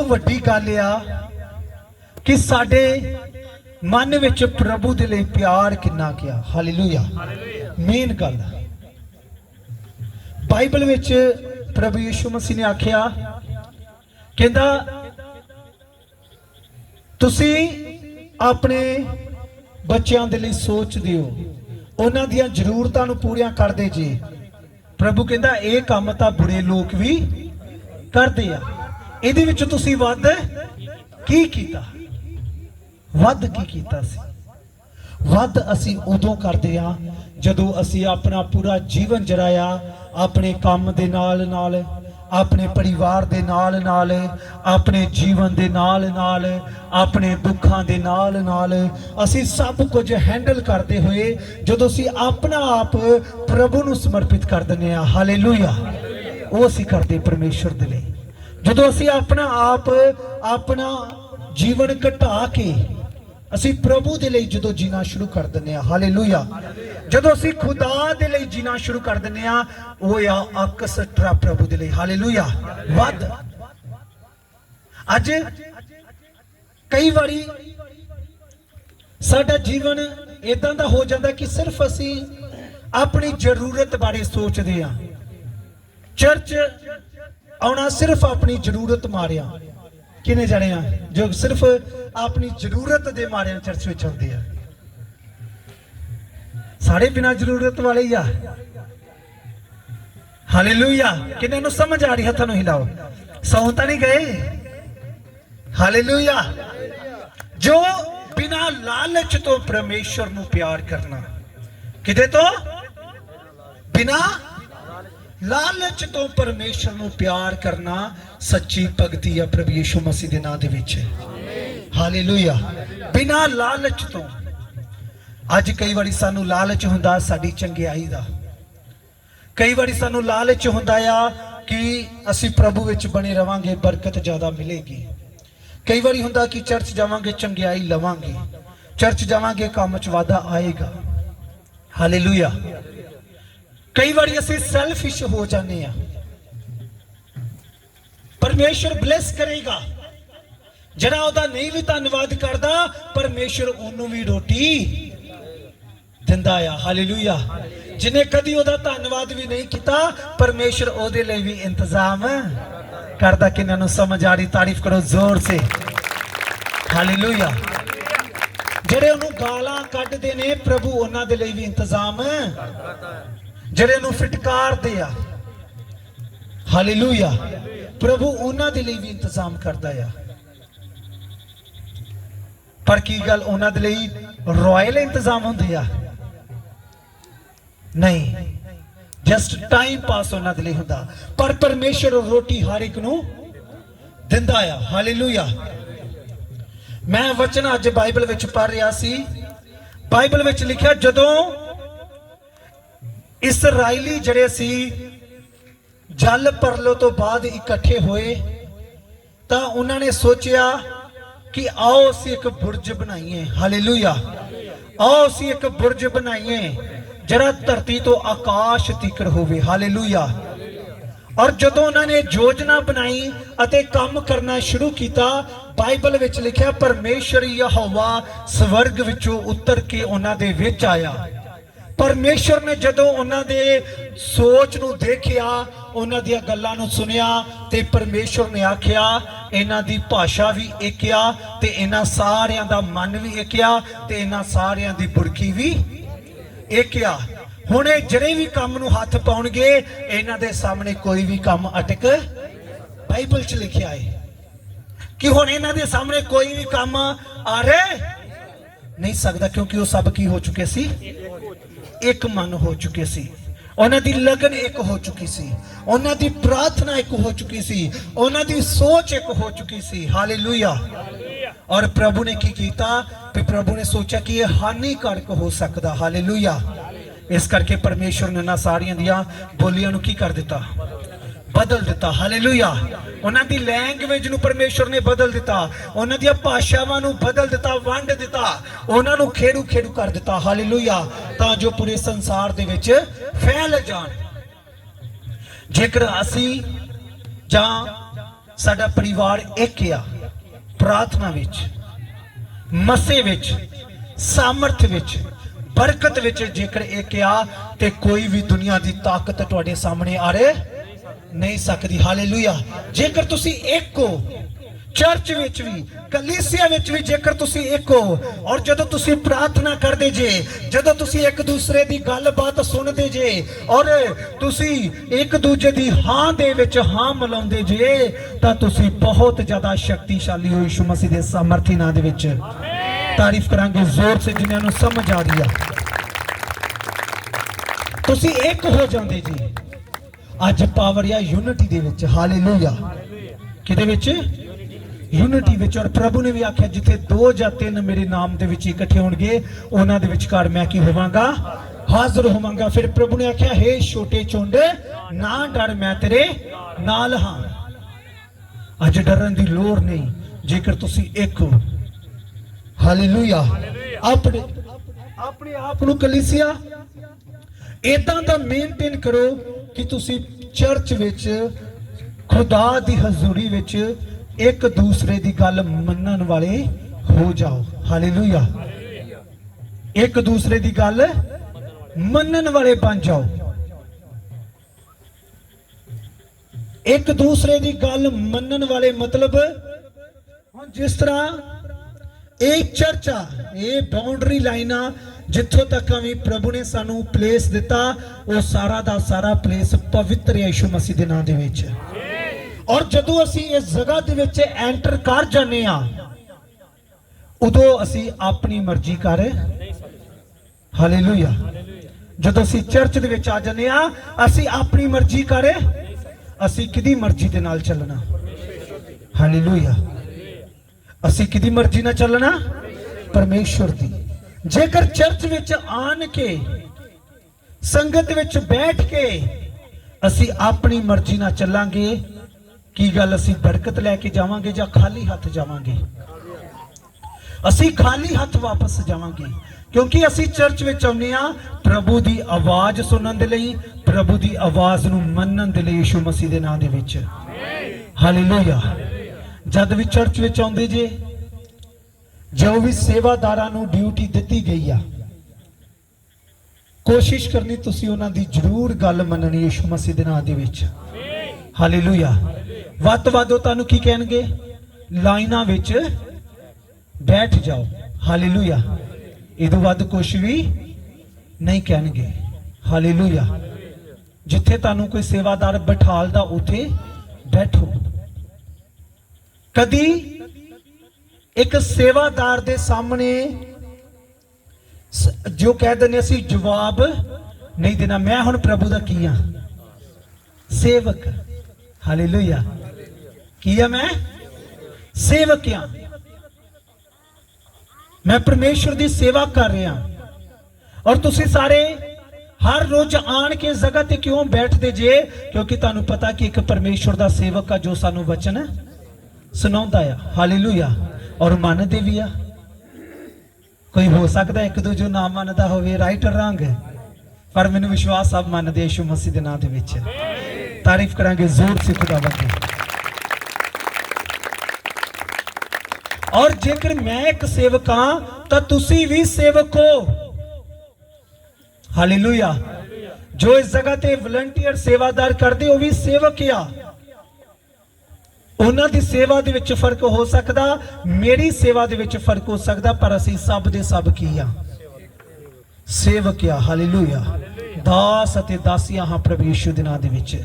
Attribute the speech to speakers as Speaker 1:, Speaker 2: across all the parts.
Speaker 1: ਤੋਂ ਵੱਡੀ ਗੱਲ ਆ ਕਿ ਸਾਡੇ ਮਨ ਵਿੱਚ ਪ੍ਰਭੂ ਦੇ ਲਈ ਪਿਆਰ ਕਿੰਨਾ ਕਿਆ ਹਾਲੇਲੂਇਆ ਮੇਨ ਗੱਲ ਬਾਈਬਲ ਵਿੱਚ ਪ੍ਰਭੂ ਯਿਸੂ ਮਸੀਹ ਨੇ ਆਖਿਆ, ਕਹਿੰਦਾ, ਤੁਸੀਂ ਆਪਣੇ ਬੱਚਿਆਂ ਦੇ ਲਈ ਸੋਚਦੇ ਹੋ ਉਹਨਾਂ ਦੀਆਂ ਜ਼ਰੂਰਤਾਂ ਨੂੰ ਪੂਰੀਆਂ ਕਰਦੇ ਜੀ। ਪ੍ਰਭੂ ਕਹਿੰਦਾ, ਇਹ ਕੰਮ ਤਾਂ ਬੁਰੇ ਲੋਕ ਵੀ ਕਰਦੇ ਆ। ਇਹਦੇ ਵਿੱਚ ਤੁਸੀਂ ਵੱਧ ਕੀ ਕੀਤਾ? ਵੱਧ ਕੀ ਕੀਤਾ ਸੀ? ਵੱਧ ਅਸੀਂ ਉਦੋਂ ਕਰਦੇ ਆ ਜਦੋਂ ਅਸੀਂ ਆਪਣਾ ਪੂਰਾ ਜੀਵਨ ਜਰਾਇਆ, ਆਪਣੇ ਕੰਮ ਦੇ ਨਾਲ ਨਾਲ, ਆਪਣੇ ਪਰਿਵਾਰ ਦੇ ਨਾਲ ਨਾਲ, ਆਪਣੇ ਜੀਵਨ ਦੇ ਨਾਲ ਨਾਲ, ਆਪਣੇ ਦੁੱਖਾਂ ਦੇ ਨਾਲ ਨਾਲ, ਅਸੀਂ ਸਭ ਕੁਝ ਹੈਂਡਲ ਕਰਦੇ ਹੋਏ ਜਦੋਂ ਅਸੀਂ ਆਪਣਾ ਆਪ ਪ੍ਰਭੂ ਨੂੰ ਸਮਰਪਿਤ ਕਰ ਦਿੰਦੇ ਆ ਹਾਲੇਲੂਇਆ ਉਹ ਅਸੀਂ ਕਰਦੇ ਪਰਮੇਸ਼ਰ ਦੇ ਲਈ। ਜਦੋਂ ਅਸੀਂ ਆਪਣਾ ਆਪ, ਆਪਣਾ ਜੀਵਨ ਘਟਾ ਕੇ ਅਸੀਂ ਪ੍ਰਭੂ ਦੇ ਲਈ ਜਦੋਂ ਜੀਣਾ ਸ਼ੁਰੂ ਕਰ ਦਿੰਦੇ ਆ ਹਾਲੇਲੂਇਆ। ਜਦੋਂ ਅਸੀਂ ਖੁਦਾ ਦੇ ਲਈ ਜੀਣਾ ਸ਼ੁਰੂ ਕਰ ਦਿੰਦੇ ਆ ਉਹ ਆ ਅਕਸਟਰਾ ਪ੍ਰਭੂ ਦੇ ਲਈ, ਹਾਲੇਲੂਇਆ। ਵੱਧ। ਅੱਜ ਕਈ ਵਾਰੀ ਸਾਡਾ ਜੀਵਨ ਇਦਾਂ ਦਾ ਹੋ ਜਾਂਦਾ ਕਿ ਸਿਰਫ ਅਸੀਂ ਆਪਣੀ ਜ਼ਰੂਰਤ ਬਾਰੇ ਸੋਚਦੇ ਆ ਚਰਚ ਆਉਣਾ ਸਿਰਫ ਆਪਣੀ ਜ਼ਰੂਰਤ ਮਾਰਿਆ। ਕਿਨੇ ਜਾਣੇ ਆ ਜੋ ਸਿਰਫ ਆਪਣੀ ਜ਼ਰੂਰਤ ਦੇ ਮਾਰਿਆਂ ਚਰਚ ਵਿੱਚ ਆਉਂਦੇ ਆ। ਸਾਡੇ ਬਿਨਾ ਜ਼ਰੂਰਤ ਵਾਲੇ ਹੀ ਆ। ਹਾਲੇਲੂਇਆ। ਕਿਨੇ ਨੂੰ ਸਮਝ ਆ ਰਹੀ ਹੱਥਾਂ ਨੂੰ ਹਿਲਾਓ। ਸੌਂ ਤਾਂ ਨਹੀਂ ਗਏ? ਹਾਲੇਲੂਇਆ। ਜੋ ਬਿਨਾ ਲਾਲਚ ਤੋਂ ਪਰਮੇਸ਼ਰ ਨੂੰ ਪਿਆਰ ਕਰਨਾ। ਕਿਤੇ ਤੋਂ? ਬਿਨਾ ਲਾਲਚ ਤੋਂ ਪਰਮੇਸ਼ਰ ਨੂੰ ਪਿਆਰ ਕਰਨਾ ਸੱਚੀ ਭਗਤੀ ਆ ਪ੍ਰਭੂ ਯਿਸੂ ਮਸੀਹ ਦੇ ਨਾਮ ਦੇ ਵਿੱਚ। ਹਾਲੇਲੂਇਆ ਬਿਨਾ ਲਾਲਚ ਤੋਂ। ਅੱਜ ਕਈ ਵਾਰੀ ਸਾਨੂੰ ਲਾਲਚ ਹੁੰਦਾ ਸਾਡੀ ਚੰਗਿਆਈ ਦਾ। ਕਈ ਵਾਰੀ ਸਾਨੂੰ ਲਾਲਚ ਹੁੰਦਾ ਆ ਕਿ ਅਸੀਂ ਪ੍ਰਭੂ ਵਿੱਚ ਬਣੇ ਰਵਾਂਗੇ, ਬਰਕਤ ਜ਼ਿਆਦਾ ਮਿਲੇਗੀ। ਕਈ ਵਾਰੀ ਹੁੰਦਾ ਕਿ ਚਰਚ ਜਾਵਾਂਗੇ, ਚੰਗਿਆਈ ਲਵਾਂਗੇ। ਚਰਚ ਜਾਵਾਂਗੇ, ਕੰਮ 'ਚ ਵਾਧਾ ਆਏਗਾ। ਹਾਲੇਲੂਇਆ ਕਈ ਵਾਰੀ ਅਸੀਂ ਸੈਲਫਿਸ਼ ਹੋ ਜਾਂਦੇ ਆ ਪਰਮੇਸ਼ਰ ਬਲੇਸ ਕਰੇਗਾ। ਜਿਹੜਾ ਉਹਦਾ ਨਹੀਂ ਵੀ ਧੰਨਵਾਦ ਕਰਦਾ, ਪਰਮੇਸ਼ਰ ਉਹਨੂੰ ਵੀ ਰੋਟੀ ਦਿੰਦਾ ਆ। ਹਾਲੇਲੂਇਆ ਜਿਨੇ ਕਦੀ ਉਹਦਾ ਧੰਨਵਾਦ ਵੀ ਨਹੀਂ ਕੀਤਾ, ਪਰਮੇਸ਼ਰ ਉਹਦੇ ਲਈ ਵੀ ਇੰਤਜ਼ਾਮ ਕਰਦਾ। ਕਿਨਾਂ ਨੂੰ ਸਮਝ ਆ ਰਹੀ? ਤਾਰੀਫ ਕਰੋ ਜ਼ੋਰ ਸੇ। ਹਾਲੇਲੂਇਆ ਜਿਹੜੇ ਉਹਨੂੰ ਗਾਲਾਂ ਕੱਢਦੇ ਨੇ, ਪ੍ਰਭੂ ਉਹਨਾਂ ਦੇ ਲਈ ਵੀ ਇੰਤਜ਼ਾਮ ਜਿਹੜੇ ਨੂੰ ਫਟਕਾਰਦੇ ਆ। ਹਾਲੇਲੂਇਆ ਪ੍ਰਭੂ ਉਹਨਾਂ ਦੇ ਲਈ ਵੀ ਇੰਤਜ਼ਾਮ ਕਰਦਾ ਆ। ਪਰ ਕੀ ਗੱਲ ਉਹਨਾਂ ਦੇ ਲਈ ਰਾਇਲ ਇੰਤਜ਼ਾਮ ਹੁੰਦੇ ਆ? ਨਹੀਂ। ਜਸਟ ਟਾਈਮ ਪਾਸ ਉਹਨਾਂ ਦੇ ਲਈ ਹੁੰਦਾ। ਪਰ ਪਰਮੇਸ਼ਰ ਰੋਟੀ ਹਰ ਇੱਕ ਨੂੰ ਦਿੰਦਾ ਆ। ਹਾਲੇਲੂਇਆ ਮੈਂ ਵਚਨ ਅੱਜ ਬਾਈਬਲ ਵਿੱਚ ਪੜ੍ਹ ਰਿਹਾ ਸੀ। ਬਾਈਬਲ ਵਿੱਚ ਲਿਖਿਆ, ਜਦੋਂ ਇਸرائیਲੀ ਜਿਹੜੇ ਸੀ, ਜਲ ਪਰਲੋ ਤੋਂ ਬਾਅਦ ਇਕੱਠੇ ਹੋਏ, ਤਾਂ ਉਹਨਾਂ ਨੇ ਸੋਚਿਆ ਕਿ ਆਓ ਅਸੀਂ ਇੱਕ ਬੁਰਜ ਬਣਾਈਏ। ਹਾਲੇਲੂਇਆ। ਆਓ ਅਸੀਂ ਇੱਕ ਬੁਰਜ ਬਣਾਈਏ, ਜਿਹੜਾ ਧਰਤੀ ਤੋਂ ਆਕਾਸ਼ ਤੀਕਰ ਹੋਵੇ। ਹਾਲੇਲੂਇਆ। ਔਰ ਜਦੋਂ ਉਹਨਾਂ ਨੇ ਯੋਜਨਾ ਬਣਾਈ ਅਤੇ ਕੰਮ ਕਰਨਾ ਸ਼ੁਰੂ ਕੀਤਾ, ਬਾਈਬਲ ਵਿੱਚ ਲਿਖਿਆ, ਪਰਮੇਸ਼ਰ ਯਹੋਵਾ ਸਵਰਗ ਵਿੱਚੋਂ ਉਤਰ ਕੇ ਉਹਨਾਂ ਦੇ ਵਿੱਚ ਆਇਆ। ਪਰਮੇਸ਼ਰ ਨੇ ਜਦੋਂ ਉਹਨਾਂ ਦੇ ਸੋਚ ਨੂੰ ਦੇਖਿਆ, ਉਹਨਾਂ ਦੀਆਂ ਗੱਲਾਂ ਨੂੰ ਸੁਨਿਆ ਤੇ ਪਰਮੇਸ਼ਰ ਨੇ ਆਖਿਆ, ਇਹਨਾਂ ਦੀ ਭਾਸ਼ਾ ਵੀ ਇੱਕ ਤੇ ਇਹਨਾਂ ਸਾਰਿਆਂ ਦਾ ਮਨ ਵੀ ਇੱਕ ਤੇ ਇਹਨਾਂ ਸਾਰਿਆਂ ਦੀ ਬੁਰਕੀ ਵੀ ਇੱਕ ਹੁਣ ਇਹ ਜਿਹੜੇ ਵੀ ਕੰਮ ਨੂੰ ਹੱਥ ਪਾਉਣਗੇ, ਇਹਨਾਂ ਦੇ ਸਾਹਮਣੇ ਕੋਈ ਵੀ ਕੰਮ ਅਟਕ ਬਾਈਬਲ 'ਚ ਲਿਖਿਆ ਹੈ ਕਿ ਹੁਣ ਇਹਨਾਂ ਦੇ ਸਾਹਮਣੇ ਕੋਈ ਵੀ ਕੰਮ ਆ ਰਿਹਾ ਨਹੀਂ ਸਕਦਾ ਕਿਉਂਕਿ ਉਹ ਸਭ ਕੀ ਹੋ ਚੁੱਕੇ ਸੀ? ਇੱਕ ਮਨ ਹੋ ਚੁੱਕੇ ਸੀ। ਉਹਨਾਂ ਦੀ ਲਗਨ ਇੱਕ ਹੋ ਚੁੱਕੀ ਸੀ। ਉਹਨਾਂ ਦੀ ਪ੍ਰਾਰਥਨਾ ਇੱਕ ਹੋ ਚੁੱਕੀ ਸੀ। ਉਹਨਾਂ ਦੀ ਸੋਚ ਇੱਕ ਹੋ ਚੁੱਕੀ ਸੀ। ਹਾਲੇਲੂਇਆ। ਔਰ ਪ੍ਰਭੂ ਨੇ ਕੀ ਕੀਤਾ? ਕਿ ਪ੍ਰਭੂ ਨੇ ਸੋਚਿਆ ਕਿ ਇਹ ਹਾਨੀਕਾਰਕ ਹੋ ਸਕਦਾ। ਹਾਲੇਲੂਇਆ। ਇਸ ਕਰਕੇ ਪਰਮੇਸ਼ਵਰ ਨੇ ਨਾ ਸਾਰੀਆਂ ਦੀਆਂ ਬੋਲੀਆਂ ਨੂੰ ਕੀ ਕਰ ਦਿੱਤਾ? ਬਦਲ ਦਿੱਤਾ। ਹਾਲੇਲੂਇਆ ਉਹਨਾਂ ਦੀ ਲੈਂਗੁਏਜ ਨੂੰ ਪਰਮੇਸ਼ਵਰ ਨੇ ਬਦਲ ਦਿੱਤਾ। ਉਹਨਾਂ ਦੀਆਂ ਭਾਸ਼ਾਵਾਂ ਨੂੰ ਬਦਲ ਦਿੱਤਾ, ਵੰਡ ਦਿੱਤਾ। ਉਹਨਾਂ ਨੂੰ ਖੇੜੂ ਖੇੜੂ ਕਰ ਦਿੱਤਾ। ਹਾਲੇਲੂਇਆ ਤਾਂ ਜੋ ਪੂਰੇ ਸੰਸਾਰ ਦੇ ਵਿੱਚ ਫੈਲ ਜਾਣ। ਜੇਕਰ ਅਸੀਂ ਜਾਂ ਸਾਡਾ ਪਰਿਵਾਰ ਇੱਕ ਆ, ਪ੍ਰਾਰਥਨਾ ਵਿੱਚ, ਮਸੇ ਵਿੱਚ, ਸਾਮਰਥ ਵਿੱਚ, ਬਰਕਤ ਵਿੱਚ ਜੇਕਰ ਇੱਕ ਆ, ਤੇ ਕੋਈ ਵੀ ਦੁਨੀਆ ਦੀ ਤਾਕਤ ਤੁਹਾਡੇ ਸਾਹਮਣੇ ਆ ਰਹੇ ਨਹੀਂ ਸਕਦੀ। ਹਾਲੇਲੂਇਆ ਜੇਕਰ ਤੁਸੀਂ ਇੱਕ ਹੋ, ਚਰਚ ਵਿੱਚ ਵੀ, ਕਲੀਸਿਆ ਵਿੱਚ ਵੀ ਜੇਕਰ ਤੁਸੀਂ ਇੱਕ ਹੋ, ਔਰ ਜਦੋਂ ਤੁਸੀਂ ਪ੍ਰਾਰਥਨਾ ਕਰਦੇ ਜੇ, ਜਦੋਂ ਤੁਸੀਂ ਇੱਕ ਦੂਸਰੇ ਦੀ ਗੱਲਬਾਤ ਸੁਣਦੇ ਜੇ, ਔਰ ਤੁਸੀਂ ਇੱਕ ਦੂਜੇ ਦੀ ਹਾਂ ਦੇ ਵਿੱਚ ਹਾਂ ਮਿਲਾਉਂਦੇ ਜੇ, ਤਾਂ ਤੁਸੀਂ ਬਹੁਤ ਜ਼ਿਆਦਾ ਸ਼ਕਤੀਸ਼ਾਲੀ ਹੋ ਯਿਸੂ ਮਸੀਹ ਦੇ ਸਮਰਥੀ ਨਾਂ ਦੇ ਵਿੱਚ। ਤਾਰੀਫ ਕਰਾਂਗੇ। ਜ਼ੋਰ ਸੇ ਜਿਨ੍ਹਾਂ ਨੂੰ ਸਮਝ ਆ ਰਹੀ ਆ। ਤੁਸੀਂ ਇੱਕ ਹੋ ਜਾਂਦੇ ਜੀ। ਅੱਜ ਪਾਵਰ ਆ ਯੂਨਿਟੀ ਦੇ ਵਿੱਚ ਹਾਲੇਲੂਇਆ ਕਿਹਦੇ ਵਿੱਚ? ਯੂਨਿਟੀ ਵਿੱਚ। ਔਰ ਪ੍ਰਭੂ ਨੇ ਵੀ ਆਖਿਆ, ਜਿੱਥੇ ਦੋ ਜਾਂ ਤਿੰਨ ਮੇਰੇ ਨਾਮ ਦੇ ਵਿੱਚ ਇਕੱਠੇ ਹੋਣਗੇ, ਉਹਨਾਂ ਦੇ ਵਿਚਕਾਰ ਮੈਂ ਕੀ ਹੋਵਾਂਗਾ? ਹਾਜ਼ਰ ਹੋਵਾਂਗਾ। ਫਿਰ ਪ੍ਰਭੂ ਨੇ ਆਖਿਆ, ਹੇ ਛੋਟੇ ਚੁੰਡੇ ਨਾ ਡਰ ਮੈਂ ਤੇਰੇ ਨਾਲ ਹਾਂ। ਅੱਜ ਡਰਨ ਦੀ ਲੋੜ ਨਹੀਂ, ਜੇਕਰ ਤੁਸੀਂ ਇੱਕ ਹੋ। ਹਾਲੇਲੂਇਆ ਆਪਣੇ ਆਪਣੇ ਆਪ ਨੂੰ ਕਲੀਸਿਆ। ਇਦਾਂ ਦਾ ਮੇਨਟੇਨ ਕਰੋ। ਕਿ ਤੁਸੀਂ ਚਰਚ ਵਿੱਚ ਖੁਦਾ ਦੀ ਹਜ਼ੂਰੀ ਵਿੱਚ ਇੱਕ ਦੂਸਰੇ ਦੀ ਗੱਲ ਮੰਨਣ ਵਾਲੇ ਹੋ ਜਾਓ। ਹਾਲੇਲੂਇਆ ਇੱਕ ਦੂਸਰੇ ਦੀ ਗੱਲ ਮੰਨਣ ਵਾਲੇ ਬਣ ਜਾਓ। ਇੱਕ ਦੂਸਰੇ ਦੀ ਗੱਲ ਮੰਨਣ ਵਾਲੇ ਮਤਲਬ ਹੁਣ ਜਿਸ ਤਰ੍ਹਾਂ ਇਹ ਚਰਚ ਆ, ਇਹ ਬਾਉਂਡਰੀ ਲਾਈਨ ਆ ਜਿੱਥੋਂ ਤੱਕ ਵੀ ਪ੍ਰਭੂ ਨੇ ਸਾਨੂੰ ਪਲੇਸ ਦਿੱਤਾ, ਉਹ ਸਾਰਾ ਦਾ ਸਾਰਾ ਪਲੇਸ ਪਵਿੱਤਰ ਹੈ ਯਿਸੂ ਮਸੀਹ ਦੇ ਨਾਮ ਦੇ ਵਿੱਚ। ਔਰ ਜਦੋਂ ਅਸੀਂ ਇਸ ਜਗ੍ਹਾ ਦੇ ਵਿੱਚ ਐਂਟਰ ਕਰ ਜਾਂਦੇ ਆ ਉਦੋਂ ਅਸੀਂ ਆਪਣੀ ਮਰਜ਼ੀ ਕਰ। ਹਾਲੇਲੂਇਆ ਜਦੋਂ ਅਸੀਂ ਚਰਚ ਦੇ ਵਿੱਚ ਆ ਜਾਂਦੇ ਆ ਅਸੀਂ ਆਪਣੀ ਮਰਜ਼ੀ ਕਰ। ਅਸੀਂ ਕਿਹਦੀ ਮਰਜ਼ੀ ਦੇ ਨਾਲ ਚੱਲਣਾ? ਹਾਲੇਲੂਇਆ ਅਸੀਂ ਕਿਹਦੀ ਮਰਜ਼ੀ ਨਾਲ ਚੱਲਣਾ? ਪਰਮੇਸ਼ਵਰ ਦੀ। ਜੇਕਰ ਚਰਚ ਵਿੱਚ ਆਣ ਕੇ ਸੰਗਤ ਵਿੱਚ ਬੈਠ ਕੇ ਅਸੀਂ ਆਪਣੀ ਮਰਜ਼ੀ ਨਾਲ ਚੱਲਾਂਗੇ ਕੀ ਗੱਲ ਅਸੀਂ ਬਰਕਤ ਲੈ ਕੇ ਜਾਵਾਂਗੇ ਜਾਂ ਖਾਲੀ ਹੱਥ ਜਾਵਾਂਗੇ? ਅਸੀਂ ਖਾਲੀ ਹੱਥ ਵਾਪਸ ਜਾਵਾਂਗੇ ਕਿਉਂਕਿ ਅਸੀਂ ਚਰਚ ਵਿੱਚ ਆਉਂਦੇ ਆ ਪ੍ਰਭੂ ਦੀ ਆਵਾਜ਼ ਸੁਣਨ ਦੇ ਲਈ ਪ੍ਰਭੂ ਦੀ ਆਵਾਜ਼ ਨੂੰ ਮੰਨਣ ਦੇ ਲਈ ਯਿਸੂ ਮਸੀਹ ਦੇ ਨਾਮ ਦੇ ਵਿੱਚ। ਹਾਲੇਲੂਇਆ ਜਦ ਵੀ ਚਰਚ ਵਿੱਚ ਆਉਂਦੇ ਜੇ ਜੋ ਵੀ ਸੇਵਾਦਾਰਾਂ ਨੂੰ ਡਿਊਟੀ ਦਿੱਤੀ ਗਈ ਆ, ਕੋਸ਼ਿਸ਼ ਕਰਨੀ ਤੁਸੀਂ ਉਹਨਾਂ ਦੀ ਜ਼ਰੂਰ ਗੱਲ ਮੰਨਣੀ ਯਿਸੂ ਮਸੀਹ ਦੇ ਨਾਮ ਦੇ ਵਿੱਚ। ਹਾਲੇਲੂਇਆ ਵੱਧ ਵੱਧ ਤੁਹਾਨੂੰ ਕੀ ਕਹਿਣਗੇ? ਲਾਈਨਾਂ ਵਿੱਚ ਬੈਠ ਜਾਓ। ਹਾਲੇਲੂਇਆ ਇਹ ਤੋਂ ਵੱਧ ਕੁਝ ਵੀ ਨਹੀਂ ਕਹਿਣਗੇ। ਹਾਲੇਲੂਇਆ ਜਿੱਥੇ ਤੁਹਾਨੂੰ ਕੋਈ ਸੇਵਾਦਾਰ ਬਿਠਾਲਦਾ ਉੱਥੇ ਬੈਠੋ। ਕਦੀ ਇੱਕ ਸੇਵਾਦਾਰ ਦੇ ਸਾਹਮਣੇ ਜੋ ਕਹਿ ਦਿੰਦੇ ਅਸੀਂ ਜਵਾਬ ਨਹੀਂ ਦੇਣਾ। ਮੈਂ ਹੁਣ ਪ੍ਰਭੂ ਦਾ ਕੀ ਆ? ਸੇਵਕ। ਹਾਲੇਲੂਇਆ। ਕੀ ਆ ਮੈਂ? ਸੇਵਕ ਆ। ਮੈਂ ਪਰਮੇਸ਼ਵਰ ਦੀ ਸੇਵਾ ਕਰ ਰਿਹਾ। ਔਰ ਤੁਸੀਂ ਸਾਰੇ ਹਰ ਰੋਜ਼ ਆਣ ਕੇ ਜਗ੍ਹਾ ਤੇ ਕਿਉਂ ਬੈਠਦੇ ਜੇ? ਕਿਉਂਕਿ ਤੁਹਾਨੂੰ ਪਤਾ ਕਿ ਇੱਕ ਪਰਮੇਸ਼ਵਰ ਦਾ ਸੇਵਕ ਆ ਜੋ ਸਾਨੂੰ ਵਚਨ ਸੁਣਾਉਂਦਾ ਆ। ਹਾਲੇਲੂਇਆ। ਔਰ ਮੰਨਦੇ ਵੀ ਆ। ਕੋਈ ਹੋ ਸਕਦਾ ਇੱਕ ਦੂਜੇ ਨੂੰ ਨਾ ਮੰਨਦਾ ਹੋਵੇ ਰਾਈਟ ਔਰ ਰੰਗ ਪਰ ਮੈਨੂੰ ਵਿਸ਼ਵਾਸ ਸਭ ਮੰਨਦੇ ਯਿਸੂ ਮਸੀਹ ਦੇ ਨਾਮ ਦੇ ਵਿੱਚ। ਤਾਰੀਫ ਕਰਾਂਗੇ ਜ਼ੋਰ ਸੇ ਖੁਦਾਵੰਦ ਦੀ। ਔਰ ਜੇਕਰ ਮੈਂ ਇੱਕ ਸੇਵਕ ਹਾਂ, ਤਾਂ ਤੁਸੀਂ ਵੀ ਸੇਵਕ ਹੋ। ਹਾਲੇਲੂਇਆ ਜੋ ਇਸ ਜਗ੍ਹਾ ਤੇ ਵਲੰਟੀਅਰ ਸੇਵਾਦਾਰ ਕਰਦੇ, ਉਹ ਵੀ ਸੇਵਕ ਆ। ਉਹਨਾਂ ਦੀ ਸੇਵਾ ਦੇ ਵਿੱਚ ਫ਼ਰਕ ਹੋ ਸਕਦਾ, ਮੇਰੀ ਸੇਵਾ ਦੇ ਵਿੱਚ ਫ਼ਰਕ ਹੋ ਸਕਦਾ, ਪਰ ਅਸੀਂ ਸਭ ਦੇ ਸਭ ਕੀ ਆ? ਸੇਵਕ ਆ ਹਾਲੇਲੂਇਆ ਦਾਸ ਅਤੇ ਦਾਸੀਆਂ ਹਾਂ ਪ੍ਰਭੂ ਯਿਸੂ ਦੇ ਨਾਮ ਦੇ ਵਿੱਚ।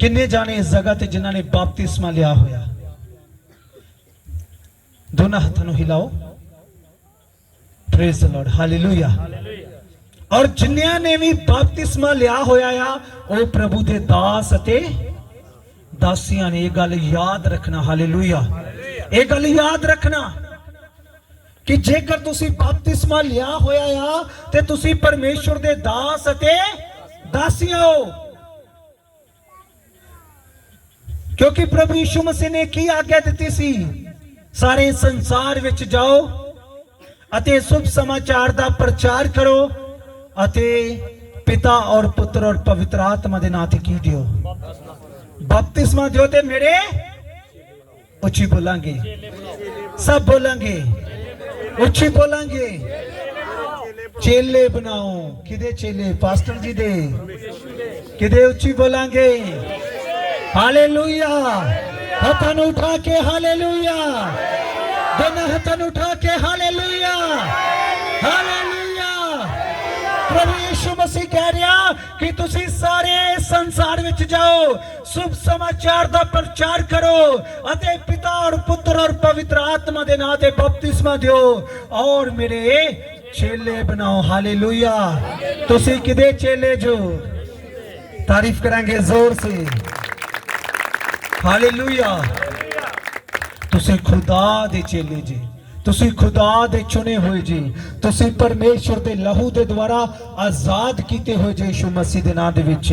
Speaker 1: ਕਿੰਨੇ ਜਾਣੇ ਇਸ ਜਗ੍ਹਾ ਤੇ ਜਿਨ੍ਹਾਂ ਨੇ ਬਪਤਿਸਮਾ ਲਿਆ ਹੋਇਆ? ਦੋਨਾਂ ਹੱਥਾਂ ਨੂੰ ਹਿਲਾਓ। ਪ੍ਰੇਜ਼ ਦ ਲਾਰਡ ਹਾਲੇਲੂਇਆ ਔਰ ਜਿਨ੍ਹਾਂ ਨੇ ਵੀ ਬਪਤਿਸਮਾ ਲਿਆ ਹੋਇਆ ਆ, ਉਹ ਪ੍ਰਭੂ ਦੇ ਦਾਸ ਅਤੇ ਦਾਸੀਆਂ ਨੇ ਇਹ ਗੱਲ ਯਾਦ ਰੱਖਣਾ, ਹਾਲੇਲੂਇਆ। ਇਹ ਗੱਲ ਯਾਦ ਰੱਖਣਾ ਕਿ ਜੇਕਰ ਤੁਸੀਂ ਬਪਤਿਸਮਾ ਲਿਆ ਹੋਇਆ ਆ, ਤੇ ਤੁਸੀਂ ਪਰਮੇਸ਼ਵਰ ਦੇ ਦਾਸ ਅਤੇ ਦਾਸੀਆਂ ਹੋ। ਕਿਉਂਕਿ ਪ੍ਰਭੂ ਯਿਸੂ ਮਸੀਹ ਨੇ ਕੀ ਆਗਿਆ ਦਿੱਤੀ ਸੀ? ਸਾਰੇ ਸੰਸਾਰ ਵਿੱਚ ਜਾਓ ਅਤੇ ਸ਼ੁਭ ਸਮਾਚਾਰ ਦਾ ਪ੍ਰਚਾਰ ਕਰੋ ਅਤੇ ਪਿਤਾ ਔਰ ਪੁੱਤਰ ਔਰ ਪਵਿੱਤਰ ਆਤਮਾ ਦੇ ਨਾਂ ਤੇ ਕੀ ਦਿਓ। ਬਪਤਿਸਮਾ ਦਿਓ ਤੇ ਮੇਰੇ ਉੱਚੀ ਬੋਲਾਂਗੇ। ਸਭ ਬੋਲਾਂਗੇ। ਉੱਚੀ ਬੋਲਾਂਗੇ। ਚੇਲੇ ਬਣਾਓ। ਕਿਹਦੇ ਚੇਲੇ? ਪਾਸਟਰ ਜੀ ਦੇ। ਕਿਹਦੇ ਉੱਚੀ ਬੋਲਾਂਗੇ? ਹਾਲੇਲੂਇਆ। ਹੱਥਾਂ ਨੂੰ ਉਠਾ ਕੇ ਹਾਲੇਲੂਇਆ। ਦੋਨਾਂ ਹੱਥਾਂ ਨੂੰ ਉਠਾ ਕੇ ਹਾਲੇਲੂਇਆ। ਹਾਲੇਲੂਇਆ। ਯਿਸੂ ਕਹਿ ਰਿਹਾ ਕਿ ਤੁਸੀਂ ਸਾਰੇ ਸੰਸਾਰ ਵਿੱਚ ਜਾਓ, ਸੁਭ ਸਮਾਚਾਰ ਦਾ ਪ੍ਰਚਾਰ ਕਰੋ ਅਤੇ ਪਿਤਾ ਔਰ ਪੁੱਤਰ ਔਰ ਪਵਿੱਤਰ ਆਤਮਾ ਦੇ ਨਾਂ ਤੇ ਬਪਤਿਸਮਾ ਦਿਓ ਔਰ ਮੇਰੇ ਚੇਲੇ ਬਣਾਓ। ਹਾਲੇਲੂਇਆ। ਤੁਸੀਂ ਕਿਹਦੇ ਚੇਲੇ ਜੋ? ਤਾਰੀਫ ਕਰਾਂਗੇ ਜ਼ੋਰ ਸੇ। ਹਾਲੇਲੂਇਆ। ਤੁਸੀਂ ਖੁਦਾ ਦੇ ਚੇਲੇ ਜੀ। ਤੁਸੀਂ ਖੁਦਾ ਦੇ ਚੁਣੇ ਹੋਏ ਜੀ। ਤੁਸੀਂ ਪਰਮੇਸ਼ਰ ਦੇ ਲਹੂ ਦੇ ਦੁਆਰਾ ਆਜ਼ਾਦ ਕੀਤੇ ਹੋਏ ਜੀ ਯਿਸੂ ਮਸੀਹ ਦੇ ਨਾਮ ਦੇ ਵਿੱਚ।